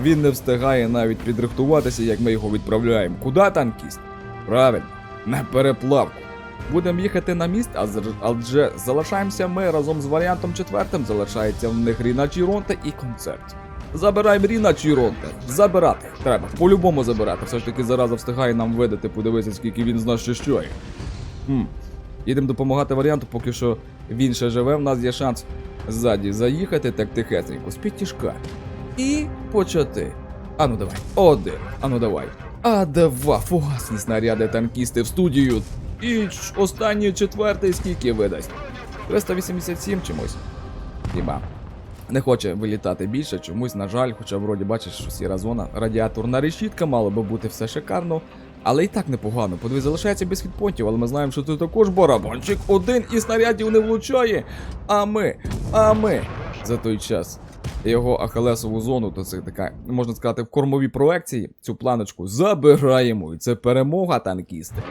Він не встигає навіть підрихтуватися, як ми його відправляємо. Куди танкіст? Правильно, на переплавку. Будемо їхати на міст, адже залишаємося ми разом з варіантом четвертим. Залишається в них Ріна Чіронте і концерт. Забираємо Ріна Чіронте. Забирати. Треба. По-любому забирати. Все ж таки зараза встигає нам видати, подивитися, скільки він з нас ще щоє. Хм. Їдемо допомагати варіанту, поки що він ще живе. В нас є шанс ззаді заїхати так тихесенько, з підтяжка. І почати. Ану давай. Один. Ану давай. А два фугасні снаряди танкісти в студію. І останній четвертий скільки видасть? 387 чимось. Хіба. Не хоче вилітати більше, чомусь, на жаль, хоча вроді бачиш, що сіра зона, радіаторна решітка, мало би бути все шикарно. Але і так непогано. Подивись, залишається без хітпонтів, але ми знаємо, що це також барабанчик один і снарядів не влучає. А ми, а ми за той час його ахалесову зону, то це така, можна сказати, в кормовій проекції цю планочку забираємо. І це перемога танкісти.